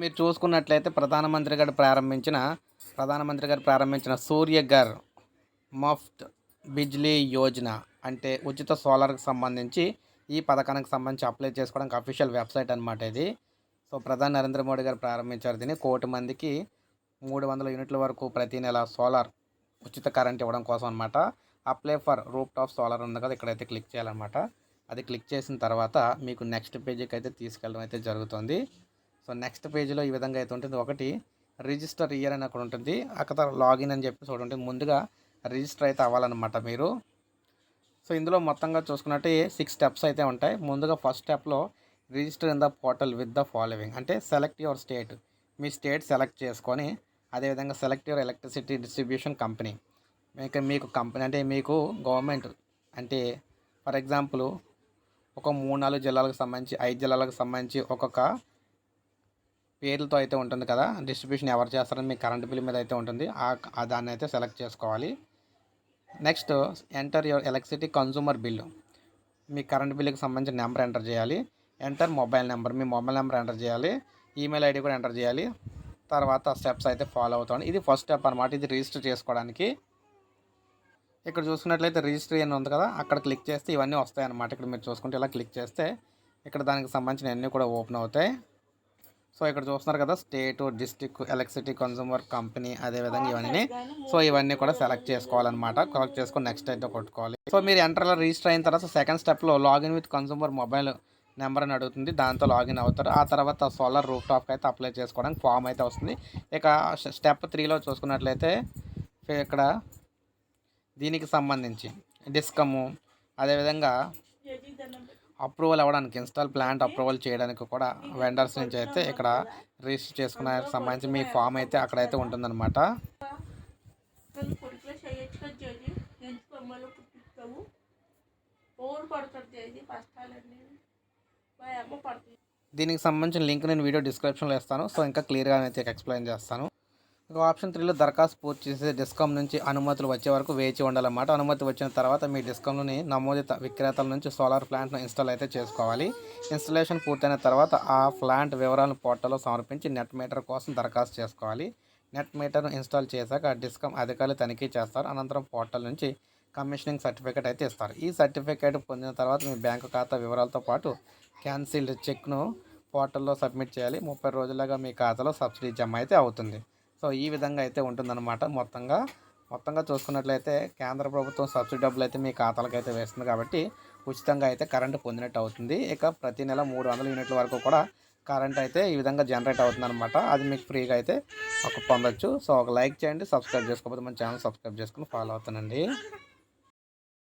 మీరు చూసుకున్నట్లయితే ప్రధానమంత్రి గారు ప్రారంభించిన ప్రధానమంత్రి గారు ప్రారంభించిన సూర్యగర్ మఫ్ట్ బిజ్లీ యోజన అంటే ఉచిత సోలార్కి సంబంధించి ఈ పథకానికి సంబంధించి అప్లై చేసుకోవడానికి అఫీషియల్ వెబ్సైట్ అనమాట ఇది. సో ప్రధాని నరేంద్ర మోడీ గారు ప్రారంభించారు దీన్ని. కోటి మందికి మూడు వందల యూనిట్ల వరకు ప్రతి నెల సోలార్ ఉచిత కరెంట్ ఇవ్వడం కోసం అనమాట apply for rooftop solar ఉంది కదా ఇక్కడైతే క్లిక్ చేయాలన్నమాట. అది క్లిక్ చేసిన తర్వాత మీకు నెక్స్ట్ పేజీకి అయితే తీసుకెళ్ళడం అయితే జరుగుతుంది. సో నెక్స్ట్ పేజీలో ఈ విధంగా అయితే ఉంటుంది. ఒకటి రిజిస్టర్ ఇయర్ అని అక్కడ ఉంటుంది. అక్కడ లాగిన్ అని చెప్పి చూడండి ఉంటుంది. ముందుగా రిజిస్టర్ అయితే అవ్వాలన్నమాట మీరు. సో ఇందులో మొత్తంగా చూసుకున్నట్టే సిక్స్ స్టెప్స్ అయితే ఉంటాయి. ముందుగా ఫస్ట్ స్టెప్లో register in the portal with the following అంటే సెలెక్ట్ యువర్ స్టేట్ మీ స్టేట్ సెలెక్ట్ చేసుకొని అదేవిధంగా select your electricity distribution company మీకు మీకు కంపెనీ అంటే మీకు గవర్నమెంట్ అంటే ఫర్ ఎగ్జాంపుల్ ఒక మూడు నాలుగు జిల్లాలకు సంబంధించి ఐదు జిల్లాలకు సంబంధించి ఒక్కొక్క పేర్లతో అయితే ఉంటుంది కదా డిస్ట్రిబ్యూషన్ ఎవరు చేస్తారని మీ కరెంట్ బిల్ మీద అయితే ఉంటుంది. ఆ దాన్ని అయితే సెలెక్ట్ చేసుకోవాలి. Next enter your electricity consumer bill me current బిల్లుకి సంబంధించిన నెంబర్ ఎంటర్ చేయాలి. Enter mobile number. మీ మొబైల్ నెంబర్ ఎంటర్ చేయాలి. ఈమెయిల్ ఐడి కూడా ఎంటర్ చేయాలి. తర్వాత స్టెప్స్ అయితే ఫాలో అవుతాను ఇది ఫస్ట్ స్టెప్ అనమాట ఇది రిజిస్టర్ చేసుకోవడానికి. ఇక్కడ చూసుకున్నట్లయితే రిజిస్టర్ అని ఉంది కదా అక్కడ క్లిక్ చేస్తే ఇవన్నీ వస్తాయి అన్నమాట ఇక్కడ మీరు చూసుకుంటే ఇలా క్లిక్ చేస్తే ఇక్కడ దానికి సంబంధించిన అన్నీ కూడా ఓపెన్ అవుతాయి. సో ఇక్కడ చూస్తున్నారు కదా state district electricity consumer company అదేవిధంగా ఇవన్నీ. సో ఇవన్నీ కూడా సెలెక్ట్ చేసుకోవాలన్నమాట. కలెక్ట్ చేసుకొని నెక్స్ట్ అయితే కొట్టుకోవాలి. సో మీరు ఎంటర్లో రిజిస్టర్ అయిన తర్వాత సెకండ్ స్టెప్లో login with consumer mobile number అని అడుగుతుంది. దాంతో లాగిన్ అవుతారు. ఆ తర్వాత సోలార్ రూఫ్ టాప్కి అయితే అప్లై చేసుకోవడానికి ఫామ్ అయితే వస్తుంది. ఇక స్టెప్ త్రీలో చూసుకున్నట్లయితే ఇక్కడ దీనికి సంబంధించి డిస్కము అదేవిధంగా అప్రూవల్ అవ్వడానికి ఇన్స్టాల్ ప్లాంట్ అప్రూవల్ చేయడానికి కూడా వెండర్స్ నుంచి అయితే ఇక్కడ రిజిస్టర్ చేసుకున్న సంబంధించి మీ ఫామ్ అయితే అక్కడైతే ఉంటుందన్నమాట. దీనికి సంబంధించిన లింక్ నేను వీడియో డిస్క్రిప్షన్లో ఇస్తాను సో ఇంకా క్లియర్గా అయితే ఎక్స్ప్లెయిన్ చేస్తాను. ఇక ఆప్షన్ త్రీలో దరఖాస్తు పూర్తి చేసే డిస్కౌంట్ నుంచి అనుమతులు వచ్చే వరకు వేచి ఉండాలన్నమాట. అనుమతి వచ్చిన తర్వాత మీ డిస్కౌంట్ని నమోదిత విక్రేతల నుంచి సోలార్ ప్లాంట్ను ఇన్స్టాల్ అయితే చేసుకోవాలి. ఇన్స్టలేషన్ పూర్తయిన తర్వాత ఆ ప్లాంట్ వివరాలను పోర్టల్లో సమర్పించి నెట్ మీటర్ కోసం దరఖాస్తు చేసుకోవాలి. నెట్ మీటర్ను ఇన్స్టాల్ చేశాక ఆ డిస్కమ్ అధికారులు తనిఖీ చేస్తారు. అనంతరం పోర్టల్ నుంచి కమిషనింగ్ సర్టిఫికేట్ అయితే ఇస్తారు. ఈ సర్టిఫికేట్ పొందిన తర్వాత మీ బ్యాంకు ఖాతా వివరాలతో పాటు క్యాన్సిల్డ్ చెక్ను పోర్టల్లో సబ్మిట్ చేయాలి. ముప్పై రోజులుగా మీ ఖాతాలో సబ్సిడీ జమ అయితే అవుతుంది. సో ఈ విధంగా అయితే ఉంటుందన్నమాట మొత్తంగా. మొత్తంగా చూసుకున్నట్లయితే కేంద్ర ప్రభుత్వం సబ్సిడీ డబ్బులు అయితే మీ ఖాతాలకు అయితే వేస్తుంది కాబట్టి ఉచితంగా అయితే కరెంటు పొందినట్టు అవుతుంది. ఇక ప్రతి నెల మూడు వందల యూనిట్ల వరకు కూడా కరెంట్ అయితే ఈ విధంగా జనరేట్ అవుతుంది అనమాట అది మీకు ఫ్రీగా అయితే ఒక పొందొచ్చు. సో ఒక లైక్ చేయండి సబ్స్క్రైబ్ చేసుకోకపోతే మన ఛానల్ సబ్స్క్రైబ్ చేసుకుని ఫాలో అవుతానండి.